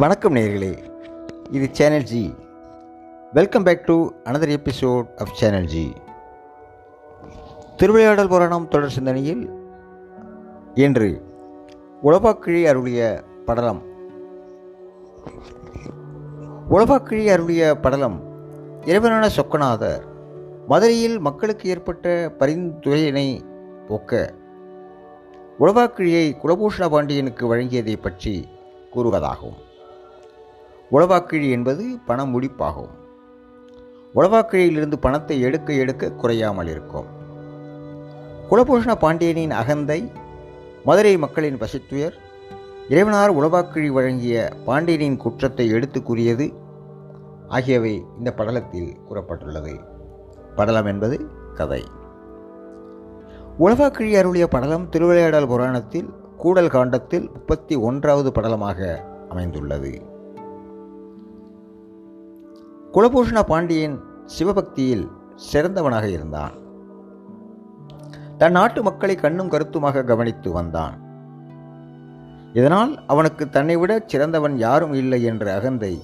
வணக்கம் நேர்களே. இது channel G welcome back to another episode of channel G Thiruvilaiyadal Puranam தொடர் சிந்தனையில் இன்று உளவாக்கிழி அருளிய படலம். உளவாக்கிழி அருளிய படலம் இறைவனான சொக்கநாதர் மதுரையில் மக்களுக்கு ஏற்பட்ட பரிந்துரையினை போக்க உலவாக்கிழியை குலபூஷண பாண்டியனுக்கு வழங்கியதை பற்றி கூறுவதாகும். உளவாக்கிழி என்பது பண முடிப்பாகும். உளவாக்கிழியிலிருந்து பணத்தை எடுக்க எடுக்க குறையாமல் இருக்கும். குலபூஷண பாண்டியனின் அகந்தை மதுரை மக்களின் பசித்துயர் இறைவனார் உளவாக்கிழி வழங்கிய பாண்டியனின் குற்றத்தை எடுத்து கூறியது ஆகியவை இந்த படலத்தில் கூறப்பட்டுள்ளது. படலம் என்பது கதை. உளவாக்கிழி அருளிய படலம் திருவிளையாடல் புராணத்தில் கூடல் காண்டத்தில் முப்பத்தி ஒன்றாவது படலமாக அமைந்துள்ளது. குலபூஷண பாண்டியன் சிவபக்தியில் சிறந்தவனாக இருந்தான். தன் நாட்டு மக்களை கண்ணும் கருத்துமாக கவனித்து வந்தான். இதனால் அவனுக்கு தன்னை விட சிறந்தவன் யாரும் இல்லை என்ற அகந்தை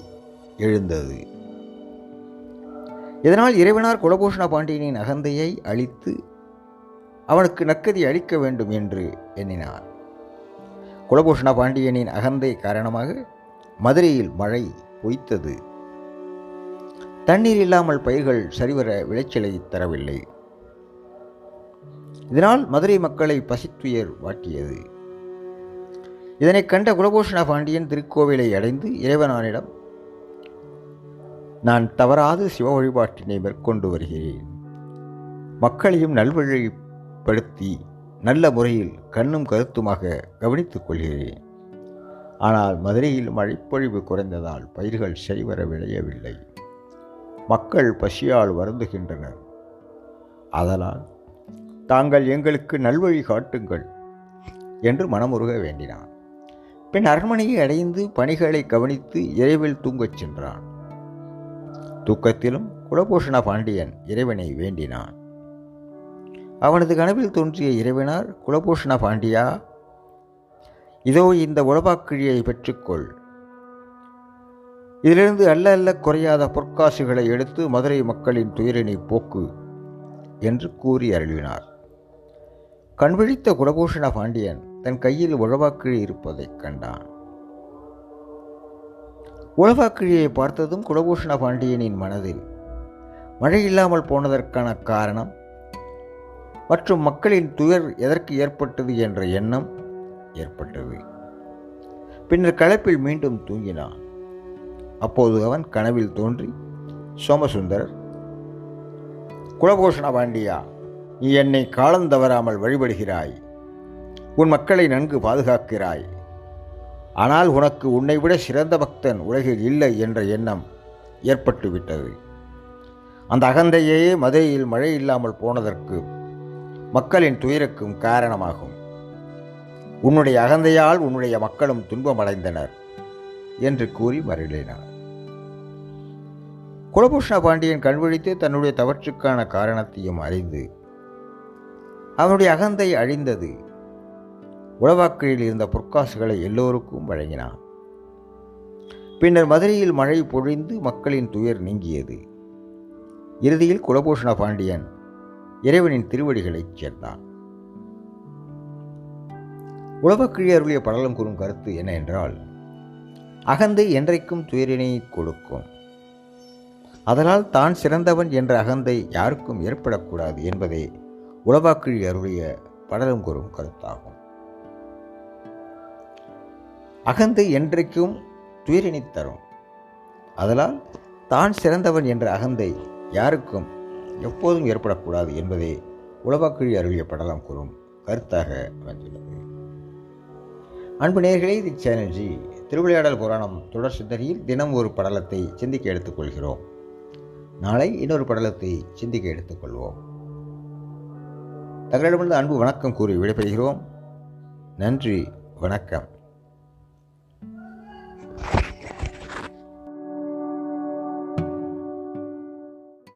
எழுந்தது. இதனால் இறைவனார் குலபூஷண பாண்டியனின் அகந்தையை அழித்து அவனுக்கு நக்கதி அளிக்க வேண்டும் என்று எண்ணினார். குலபூஷண பாண்டியனின் அகந்தை காரணமாக மதுரையில் மழை பொய்த்தது. தண்ணீர் இல்லாமல் பயிர்கள் சரிவர விளைச்சலை தரவில்லை. இதனால் மதுரை மக்களை பசித்துயர் வாட்டியது. இதனைக் கண்ட குலபூஷண பாண்டியன் திருக்கோவிலை அடைந்து இறைவனானிடம் நான் தவறாது சிவ வழிபாட்டினை மேற்கொண்டு வருகிறேன். மக்களையும் நல்வழிப்படுத்தி நல்ல முறையில் கண்ணும் கருத்துமாக கவனித்துக் கொள்கிறேன். ஆனால் மதுரையில் மழைப்பொழிவு குறைந்ததால் பயிர்கள் சரிவர விளையவில்லை. மக்கள் பசியால் வருந்துகின்றனர். அதனால் தாங்கள் எங்களுக்கு நல்வழி காட்டுங்கள் என்று மனமுருக வேண்டினான். பின் அரண்மனையை அடைந்து பணிகளை கவனித்து இரவில் தூங்கச் சென்றான். தூக்கத்திலும் குலபூஷண பாண்டியன் இறைவனை வேண்டினான். அவனது கனவில் தோன்றிய இறைவனார் குலபூஷண பாண்டியா இதோ இந்த உளவாக்கிழியை பெற்றுக்கொள். இதிலிருந்து அல்ல அல்ல குறையாத பொற்காசுகளை எடுத்து மதுரை மக்களின் துயரினை போக்கு என்று கூறி அருளினார். கண்விழித்த குலபூஷண பாண்டியன் தன் கையில் உழவாக்கிழி இருப்பதைக் கண்டான். உழவாக்கிழியை பார்த்ததும் குலபூஷண பாண்டியனின் மனதில் மழை இல்லாமல் போனதற்கான காரணம் மற்றும் மக்களின் துயர் எதற்கு ஏற்பட்டது என்ற எண்ணம் ஏற்பட்டது. பின்னர் களைப்பில் மீண்டும் தூங்கினான். அப்போது அவன் கனவில் தோன்றி சோமசுந்தரர் குலபூஷண பாண்டியா நீ என்னை காலம் தவறாமல் வழிபடுகிறாய். உன் மக்களை நன்கு பாதுகாக்கிறாய். ஆனால் உனக்கு உன்னை விட சிறந்த பக்தன் உலகில் இல்லை என்ற எண்ணம் ஏற்பட்டுவிட்டது. அந்த அகந்தையே மதுரையில் மழை இல்லாமல் போனதற்கு மக்களின் துயருக்கும் காரணமாகும். உன்னுடைய அகந்தையால் உன்னுடைய மக்களும் துன்பமடைந்தனர் என்று கூறி மருளினார் குலபூஷண பாண்டியன் கண்விழித்து தன்னுடைய தவற்றுக்கான காரணத்தையும் அறிந்து அவனுடைய அகந்தை அழிந்தது. உளவாக்கிழில் இருந்த பொற்காசுகளை எல்லோருக்கும் வழங்கினான். பின்னர் மதுரையில் மழை பொழிந்து மக்களின் துயர் நீங்கியது. இறுதியில் குலபூஷண பாண்டியன் இறைவனின் திருவடிகளைச் சேர்ந்தான். உலகக்கிழி அருளிய படலம் கூறும் கருத்து என்ன என்றால் அகந்தை என்றைக்கும் துயரினை கொடுக்கும். அதனால் தான் சிறந்தவன் என்ற அகந்தை யாருக்கும் ஏற்படக்கூடாது என்பதே உலவாக்கிழி அருளிய படலம் கூறும் கருத்தாகும். அகந்தை என்றைக்கும் துயரினை தரும். அதனால் தான் சிறந்தவன் என்ற அகந்தை யாருக்கும் எப்போதும் ஏற்படக்கூடாது என்பதே உலவாக்கிழி அருளிய படலம் கூறும் கருத்தாக அமைந்துள்ளது. அன்பு நேர்களே இது சேனல்ஜி திருவிளையாடல் புராணம் தொடர் சிந்தனையில் தினம் ஒரு படலத்தை சிந்திக்க எடுத்துக்கொள்கிறோம். நாளை இன்னொரு படலத்தை சிந்திக்க எடுத்துக்கொள்வோம். தங்களிடமிருந்து அன்பு வணக்கம் கூறி விடைபெறுகிறோம். நன்றி வணக்கம்.